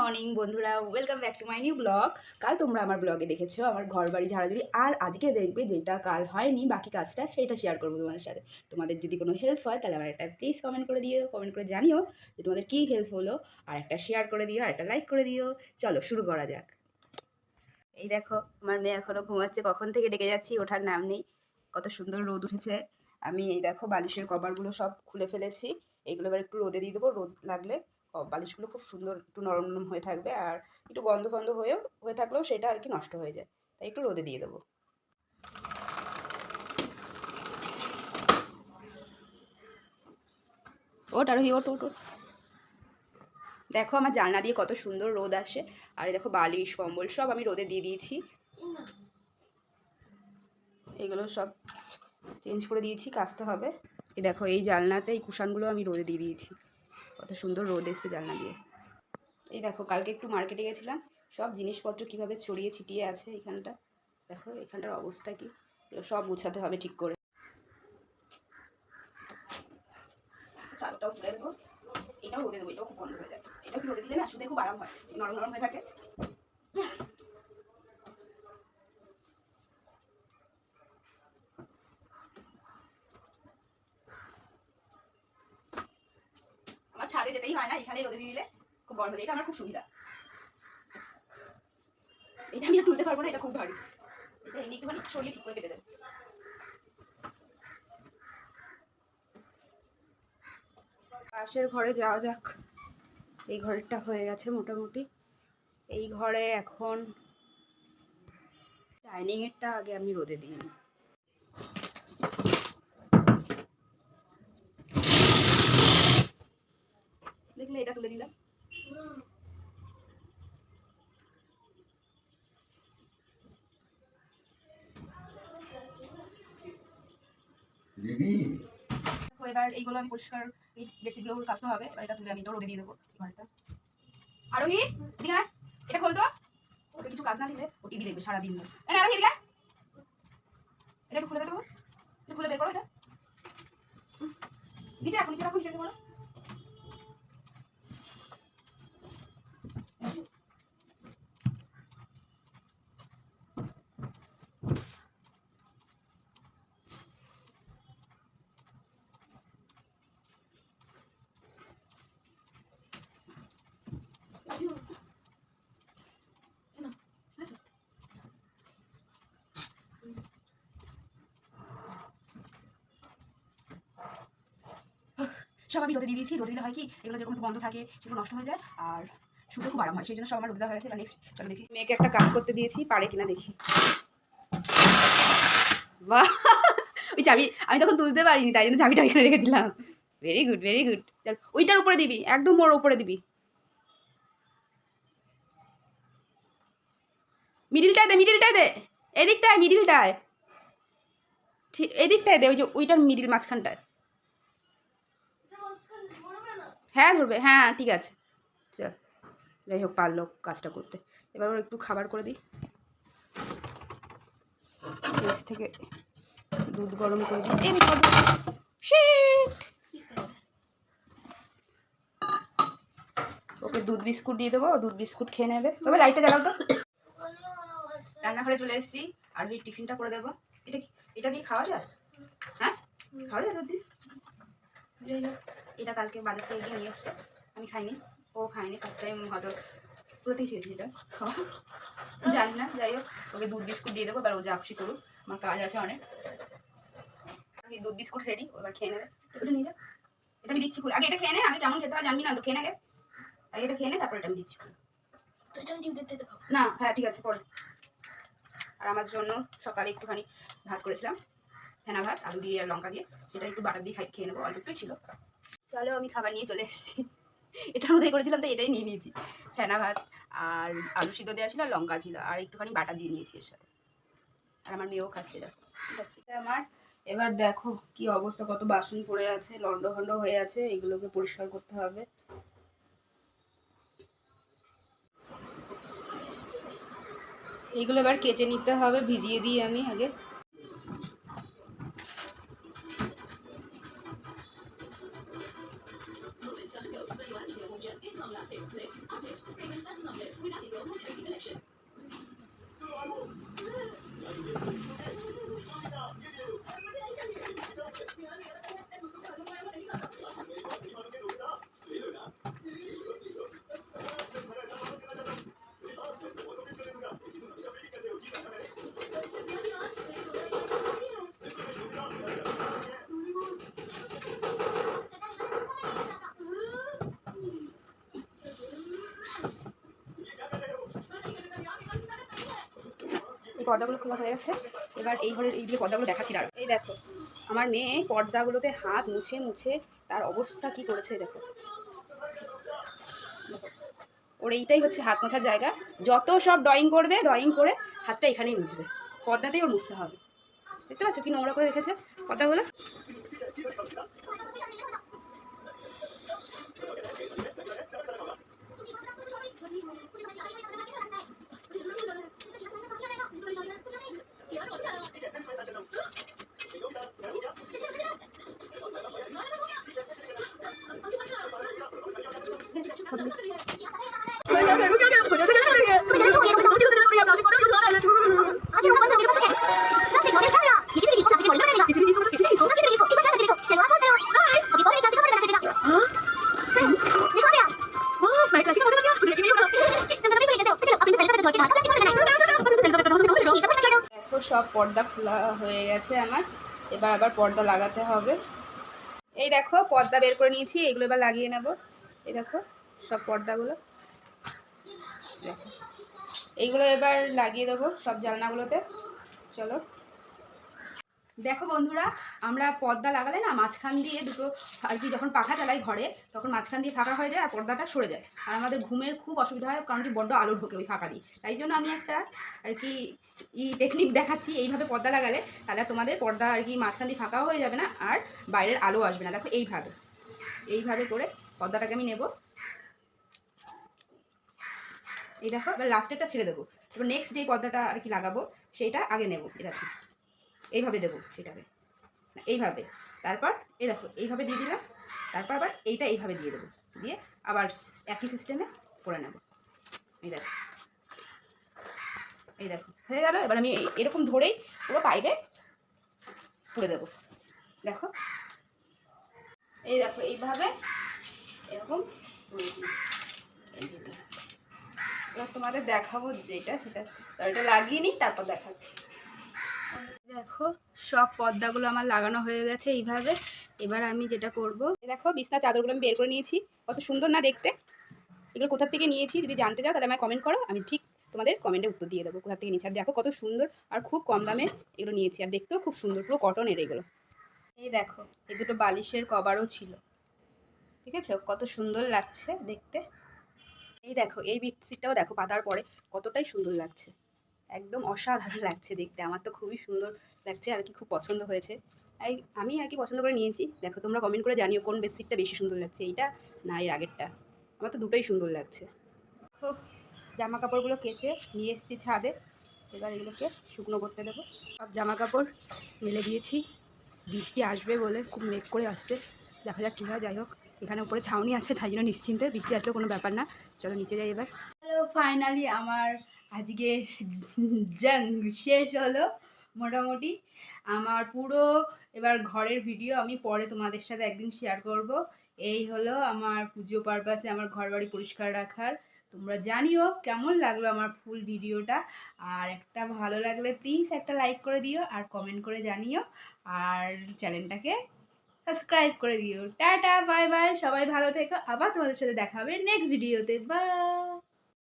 Morning, বন্ধুরা। Welcome back to my new blog কাল তোমরা আমার ব্লগে দেখেছ আমার ঘর বাড়ি ঝাড়াঝুড়ি। আর আজকে দেখবে যেটা কাল হয়নি, বাকি কাজটা সেটা শেয়ার করব তোমাদের সাথে। তোমাদের যদি কোনো হেল্প হয়, তাহলে আমার একটা প্লিজ কমেন্ট করে দিও কমেন্ট করে জানিও যে তোমাদের কী হেল্প হলো। আর একটা শেয়ার করে দিও, আর একটা লাইক করে দিও। চলো, শুরু করা যাক। এই দেখো, আমার মেয়ে এখনও ঘুমাচ্ছে। কখন থেকে ডেকে যাচ্ছি, ওঠার নাম নেই। কত সুন্দর রোদ উঠেছে। আমি এই দেখো বালিশের কভারগুলো সব খুলে ফেলেছি। এইগুলো এবার একটু রোদে দিয়ে দেবো। রোদ লাগলে বালিশগুলো খুব সুন্দর একটু নরম নরম হয়ে থাকবে আর একটু গন্ধ ফন্ধ হয়েও, হয়ে থাকলেও সেটা আর কি নষ্ট হয়ে যায়। তাই একটু রোদে দিয়ে দেবো। ওট আরোহী ওট ওট দেখো আমার জানলা দিয়ে কত সুন্দর রোদ আসে। আর দেখো বালিশ, কম্বল সব আমি রোদে দিয়ে দিয়েছি। এগুলো সব চেঞ্জ করে দিয়েছি, কাচতে হবে। এই দেখো এই জানলাতে এই কুশানগুলো আমি রোদে দিয়ে দিয়েছি। কত সুন্দর রোদ এসছে জানলা দিয়ে। এই দেখো, কালকে একটু মার্কেটে গেছিলাম, সব জিনিসপত্র কীভাবে ছড়িয়ে ছিটিয়ে আছে এখানটা। দেখো, এখানটার অবস্থা কি? সব গুছাতে হবে ঠিক করে। চালটাও তুলে দেবো। এটাও রোদে দেবো, এটাও খুব বন্ধ হয়ে যাবে এটা একটু রোদে দিলে না শুধু খুব আরাম হয়, নরম নরম হয়ে থাকে। ছাদে যেতেই হয় না, এখানে রোদে দিয়ে দিলে খুব বড় এটা আমার খুব সুবিধা। এটা আমি তুলতে পারব না, এটা খুব ভারী। এটা এমনি একটুখানি সরিয়ে ঠিক করে কেটে দেবে পাশের ঘরে যাওয়া যাক। এই ঘরেরটা হয়ে গেছে মোটামুটি। এই ঘরে এখন ডাইনিংয়েরটা আগে আমি রোদে দিই দেখলে এটা তুলে দিলাম দিদি। তো এবার এইগুলো আমি পরিষ্কার বেডশিটগুলো কাচতে হবে এবার এটা তুলে আমি এটা রোদে দিয়ে দেবো ঘরটা আরোহী এদিকে। এটা খোলতো ওকে কিছু কাজ না দিলে ও টিভি দেখবে সারাদিন ধরে। এই নে, আরোহী এদিকে। এটা খুলে দেবো একটু খুলে বের করো এটা। হুম। নিচে রাখো নিচে রাখো নিচে রাখো সব আমি রোদে দিয়ে দিয়েছি। রোদে দিলে হয় কি, এগুলো যেরকম একটু গন্ধ থাকে, সেগুলো নষ্ট হয়ে যায় আর শুধু খুব আরাম হয়। সেই জন্য সব আমার রোদে দেওয়া হয়েছে। নেক্সট চলো দেখি। মেয়েকে একটা কাজ করতে দিয়েছি, পারে কিনা দেখি। বাহ! ওই চাবি, আমি তখন তুলতে পারিনি, তাই জন্য চাবিটা এখানে রেখেছিলাম ভেরি গুড ভেরি গুড চল, ওইটার উপরে দিবি, একদম ওর উপরে দিবি। মিডিলটায় দে মিডিলটায় দে। এদিকটায়, মিডিলটায়। ঠিক, এদিকটায় দে, ওই যে ওইটার মিডিল মাঝখানটায়। হ্যাঁ ধরবে। হ্যাঁ ঠিক আছে। চল, যাই হোক, পারল কাজটা করতে। এবার ওর একটু খাবার করে দিই। থেকে দুধ গরম করে দিই। ওকে দুধ বিস্কুট দিয়ে দেবো, দুধ বিস্কুট খেয়ে নেবে। তবে লাইটটা জ্বালাও তো। রান্নাঘরে চলে এসেছি। আর ওই টিফিনটা করে দেবো। এটা এটা দিয়ে খাওয়া যায়? হ্যাঁ? খাওয়া যায় দুধ দিয়ে? যাই হোক এটা কালকে বাজার থেকে গিয়ে নিয়ে এসছে। আমি খাইনি ও খায়নি ফার্স্ট টাইম হয়তো প্রতি খেয়েছি এটা খাওয়া। জানি না যাই হোক ওকে দুধ বিস্কুট দিয়ে দেবো এবার ও যা খুশি করুক আমার কাজ আছে অনেক। আমি দুধ বিস্কুট রেডি এবার খেয়ে নেবে। ওটা নিয়ে যা এটা আমি দিচ্ছি আগে এটা খেয়ে নে আমি কেমন খেতে হয় জানবি না তো খেয়ে নেবে আগে। এটা খেয়ে নে তারপর এটা আমি দিচ্ছি তো এটা আমি দিতে না হ্যাঁ ঠিক আছে পরে। আর আমার জন্য সকালে একটুখানি ভাত করেছিলাম। ফেনা ভাত আলু দিয়ে আর লঙ্কা দিয়ে, সেটা একটু বাটার দিয়ে খেয়ে নেব, অল্প একটুই ছিল। চলো আমি খাবার নিয়ে চলে এসেছি। এটার মধ্যে করেছিলাম, তো এটাই নিয়ে নিয়েছি। ফেনা ভাত আর আলু সিদ্ধ দেওয়া ছিল আর লঙ্কা ছিল, আর একটুখানি বাটা দিয়ে নিয়েছি এর সাথে। আর আমার মেয়েও খাচ্ছে আমার। এবার দেখো কি অবস্থা, কত বাসন পড়ে আছে লন্ড খন্ড হয়ে আছে, এগুলোকে পরিষ্কার করতে হবে। এইগুলো এবার কেটে নিতে হবে, ভিজিয়ে দিই আমি আগে। Joanne de Roger is long lasting. Lift, uplift, famous as an uplift. Hello, I'm পর্দাগুলো খোলা হয়ে গেছে। এবার এই ঘরের এই দিকে পর্দাগুলো দেখাচ্ছি দাঁড়ো এই দেখো, আমার মেয়ে পর্দাগুলোতে হাত মুছে মুছে তার অবস্থা কি করেছে, দেখো। দেখো। ওর এইটাই হচ্ছে হাত মোছার জায়গা। যত সব ড্রয়িং করবে ড্রয়িং করে হাতটা এখানেই মুছবে। পর্দাতেই ওর মুছতে হবে। দেখতে পাচ্ছ কি নোংরা করে রেখেছে পর্দাগুলো? Itu isu yang. পর্দা খোলা হয়ে গেছে আমার। এবার আবার পর্দা লাগাতে হবে। এই দেখো, পর্দা বের করে নিয়েছি, এগুলো এবার লাগিয়ে নেব। এই দেখো, সব পর্দাগুলো। এইগুলো এবার লাগিয়ে দেবো সব জানলাগুলোতে। চলো। দেখো বন্ধুরা, আমরা পর্দা লাগালে না মাঝখান দিয়ে দুটো আর কি যখন পাখা চালাই ঘরে, তখন মাঝখান দিয়ে ফাঁকা হয়ে যায় আর পর্দাটা সরে যায়। আর আমাদের ঘুমের খুব অসুবিধা হয়, কারণ কি বড্ড আলো ঢোকে ওই ফাঁকা দিয়ে। তাই জন্য আমি একটা আর কি ই টেকনিক দেখাচ্ছি এইভাবে পর্দা লাগালে, তাহলে তোমাদের পর্দা আর কি মাঝখান দিয়ে ফাঁকাও হয়ে যাবে না আর বাইরের আলো আসবে না। দেখো এইভাবে এইভাবে করে পর্দাটাকে আমি নেব। এই দেখো, এবার লাস্টেরটা ছেড়ে দেবো। এবার নেক্সট যেই পর্দাটা আর কি লাগাবো সেইটা আগে নেব। দেখো। এইভাবে দেবো সেটাকে। এইভাবে। তারপর, এই দেখো, এইভাবে দিয়ে দিলাম। তারপর আবার এইটা এইভাবে দিয়ে দেবো। দিয়ে আবার একই সিস্টেমে করে নেব। এই দেখো। এই দেখো, হয়ে গেল। এবার আমি এরকম ধরেই পুরো পাইপে করে দেবো। দেখো। এই দেখো, এইভাবে এরকম। এবার তোমাদের দেখাবো যেটা, সেটা। এটা লাগিয়ে নিই, তারপর দেখাচ্ছি। দেখো, সব পর্দাগুলো আমার লাগানো হয়ে গেছে এইভাবে। এবার আমি যেটা করব দেখো, বিছনা চাদরগুলো আমি বের করে নিয়েছি। কত সুন্দর না দেখতে। এগুলো কোথা থেকে নিয়েছি যদি জানতে চাও তাহলে আমায় কমেন্ট করো। আমি ঠিক তোমাদের কমেন্টে উত্তর দিয়ে দেবো কোথা থেকে নিয়েছি। আর দেখো কত সুন্দর আর খুব কম দামে এগুলো নিয়েছি। আর দেখতেও খুব সুন্দর, পুরো কটনের এগুলো। এই দেখো, এই দুটো বালিশের কভারও ছিল। ঠিক আছে? কত সুন্দর লাগছে দেখতে। এই দেখো, এই বেডশিটটাও দেখো পাতার পরে কতটাই সুন্দর লাগছে। একদম অসাধারণ লাগছে দেখতে। আমার তো খুবই সুন্দর লাগছে আর কি, খুব পছন্দ হয়েছে। আমি আর কি পছন্দ করে নিয়েছি। দেখো, তোমরা কমেন্ট করে জানিও কোন বেডশিটটা বেশি সুন্দর লাগছে, এইটা না এর আগেরটা। আমার তো দুটোই সুন্দর লাগছে। জামা কাপড়গুলো কেচে নিয়ে এসেছি ছাদে। এবার এগুলোকে শুকনো করতে দেবো। সব জামা কাপড় মেলে দিয়েছি। বৃষ্টি আসবে বলে খুব মেঘ করে আসছে। দেখা যাক কী হয়, যাই হোক। এখানে উপরে ছাউনি আছে, তাই জন্য নিশ্চিন্তে বৃষ্টি আসলেও কোনো ব্যাপার না। চলো নিচে যাই এবার। ফাইনালি আমার আজকে জং, শেষ হলো মোটামুটি। আমার পুরো এবার ঘরের ভিডিও আমি পরে তোমাদের সাথে একদিন শেয়ার করব। এই হলো আমার পুজো পারপাসে আমার ঘর বাড়ি পরিষ্কার রাখার। তোমরা জানিও কেমন লাগল আমার ফুল ভিডিওটা আর একটা ভালো লাগলে প্লিজ একটা লাইক করে দিও আর কমেন্ট করে জানিও। আর চ্যানেলটাকে সাবস্ক্রাইব করে দিও। টাটা বাই বাই সবাই ভালো থেকো। আবার তোমাদের সাথে দেখা হবে নেক্সট ভিডিওতে বাই